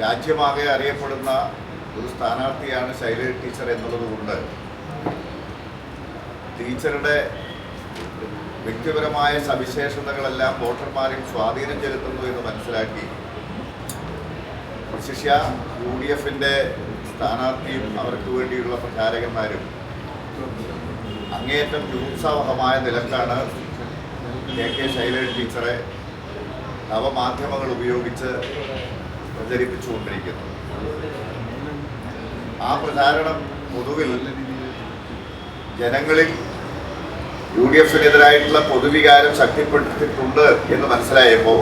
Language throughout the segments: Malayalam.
രാജ്യമാകെ അറിയപ്പെടുന്ന ഒരു സ്ഥാനാർത്ഥിയാണ് ശൈലജ ടീച്ചർ എന്നുള്ളതുകൊണ്ട് ടീച്ചറുടെ വ്യക്തിപരമായ സവിശേഷതകളെല്ലാം വോട്ടർമാരിൽ സ്വാധീനം ചെലുത്തുന്നു എന്ന് മനസ്സിലാക്കി. ശിഷ്യ യു ഡി എഫിന്റെ സ്ഥാനാർത്ഥിയും അവർക്ക് വേണ്ടിയുള്ള പ്രചാരകന്മാരും അങ്ങേയറ്റം നിരുത്സാഹമായ നിലക്കാണ് കെ കെ ശൈലജ ടീച്ചറെ നവമാധ്യമങ്ങൾ ഉപയോഗിച്ച് പ്രചരിപ്പിച്ചുകൊണ്ടിരിക്കുന്നത് ആ പ്രചാരണം പൊതുവിൽ ജനങ്ങളിൽ യു ഡി എഫിനെതിരായിട്ടുള്ള പൊതുവികാരം ശക്തിപ്പെട്ടിട്ടുണ്ട് എന്ന് മനസ്സിലായപ്പോൾ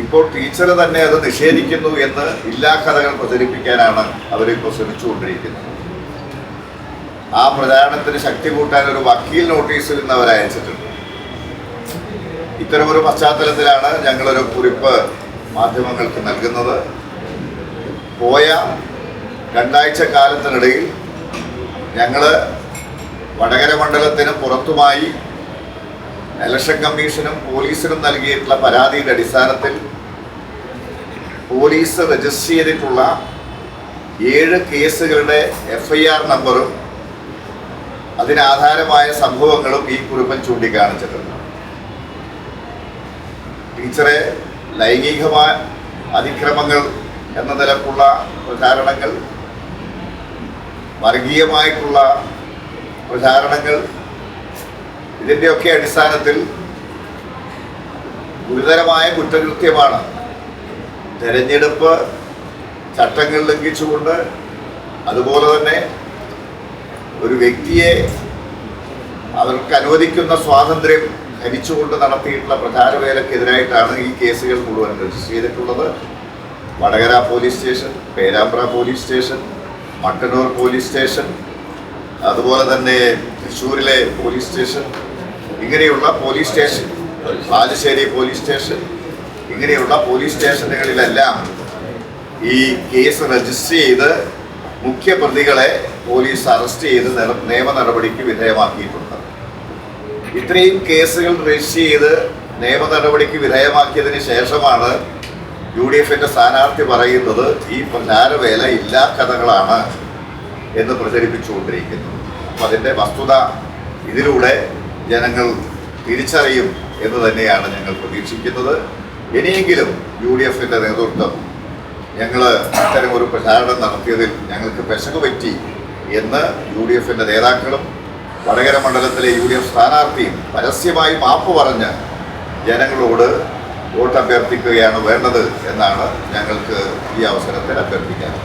ഇപ്പോൾ ടീച്ചർ തന്നെ അത് നിഷേധിക്കുന്നു എന്ന് ഇല്ലാ കഥകൾ പ്രചരിപ്പിക്കാനാണ് അവരിപ്പോൾ ശ്രമിച്ചുകൊണ്ടിരിക്കുന്നത്. ആ പ്രചാരണത്തിന് ശക്തി കൂട്ടാൻ ഒരു വക്കീൽ നോട്ടീസ് നിന്ന് അവർ ഇത്തരമൊരു പശ്ചാത്തലത്തിലാണ് ഞങ്ങളൊരു കുറിപ്പ് മാധ്യമങ്ങൾക്ക് നൽകുന്നത്. പോയ രണ്ടാഴ്ച കാലത്തിനിടയിൽ ഞങ്ങൾ വടകര മണ്ഡലത്തിന് പുറത്തുമായി ഇലക്ഷൻ കമ്മീഷനും പോലീസിനും നൽകിയിട്ടുള്ള പരാതിയുടെ അടിസ്ഥാനത്തിൽ പോലീസ് രജിസ്റ്റർ ചെയ്തിട്ടുള്ള ഏഴ് കേസുകളുടെ എഫ്ഐആർ നമ്പറും അതിനാധാരമായ സംഭവങ്ങളും ഈ കുറിപ്പൻ ചൂണ്ടിക്കാണിച്ചിട്ടുണ്ട്. ടീച്ചറെ ലൈംഗികമായ അതിക്രമങ്ങൾ എന്ന നിലക്കുള്ള പ്രചാരണങ്ങൾ വർഗീയമായിട്ടുള്ള പ്രചാരണങ്ങൾ ഇതിന്റെയൊക്കെ അടിസ്ഥാനത്തിൽ ഗുരുതരമായ കുറ്റകൃത്യമാണ്. തെരഞ്ഞെടുപ്പ് ചട്ടങ്ങൾ ലംഘിച്ചുകൊണ്ട് അതുപോലെ തന്നെ ഒരു വ്യക്തിയെ അവർക്ക് അനുവദിക്കുന്ന സ്വാതന്ത്ര്യം ഹരിച്ചുകൊണ്ട് നടത്തിയിട്ടുള്ള പ്രചാരവേലക്കെതിരായിട്ടാണ് ഈ കേസുകൾ മുഴുവൻ രജിസ്റ്റർ ചെയ്തിട്ടുള്ളത്. Vadakara police station Perambra police station Mattannur police station അതുപോലെ തന്നെ തൃശ്ശൂരിലെ പോലീസ് സ്റ്റേഷൻ ഇങ്ങനെയുള്ള police station Balussery police station ഇങ്ങനെയുള്ള പോലീസ് സ്റ്റേഷനുകളിലെല്ലാം ഈ കേസ് രജിസ്റ്റർ ചെയ്ത് മുഖ്യ പ്രതികളെ പോലീസ് അറസ്റ്റ് ചെയ്ത് നിയമ നടപടിക്ക് വിധേയമാക്കിയിട്ടുണ്ട്. ഇത്രയും കേസുകൾ രജിസ്റ്റർ ചെയ്ത് നിയമ നടപടിക്ക് വിധേയമാക്കിയതിന് ശേഷമാണ് യു ഡി എഫിന്റെ സ്ഥാനാർത്ഥി പറയുന്നത് ഈ പ്രചാരവേല ഇല്ലാ കഥകളാണ് എന്ന് പ്രചരിപ്പിച്ചുകൊണ്ടിരിക്കുന്നത് അപ്പം അതിന്റെ വസ്തുത ഇതിലൂടെ ജനങ്ങൾ തിരിച്ചറിയും എന്ന് തന്നെയാണ് ഞങ്ങൾ പ്രതീക്ഷിക്കുന്നത്. ഇനിയെങ്കിലും യു ഡി എഫിന്റെ നേതൃത്വം ഞങ്ങൾ ഇത്തരം ഒരു പ്രചാരണം നടത്തിയതിൽ ഞങ്ങൾക്ക് പെശക് പറ്റി എന്ന് യു ഡി എഫിന്റെ നേതാക്കളും വടകര മണ്ഡലത്തിലെ യു ഡി എഫ് സ്ഥാനാർത്ഥിയും പരസ്യമായി മാപ്പ് പറഞ്ഞ് ജനങ്ങളോട് വോട്ട് അഭ്യർത്ഥിക്കുകയാണ് വേണ്ടത് എന്നാണ് ഞങ്ങൾക്ക് ഈ അവസരത്തിൽ അഭ്യർത്ഥിക്കാറ്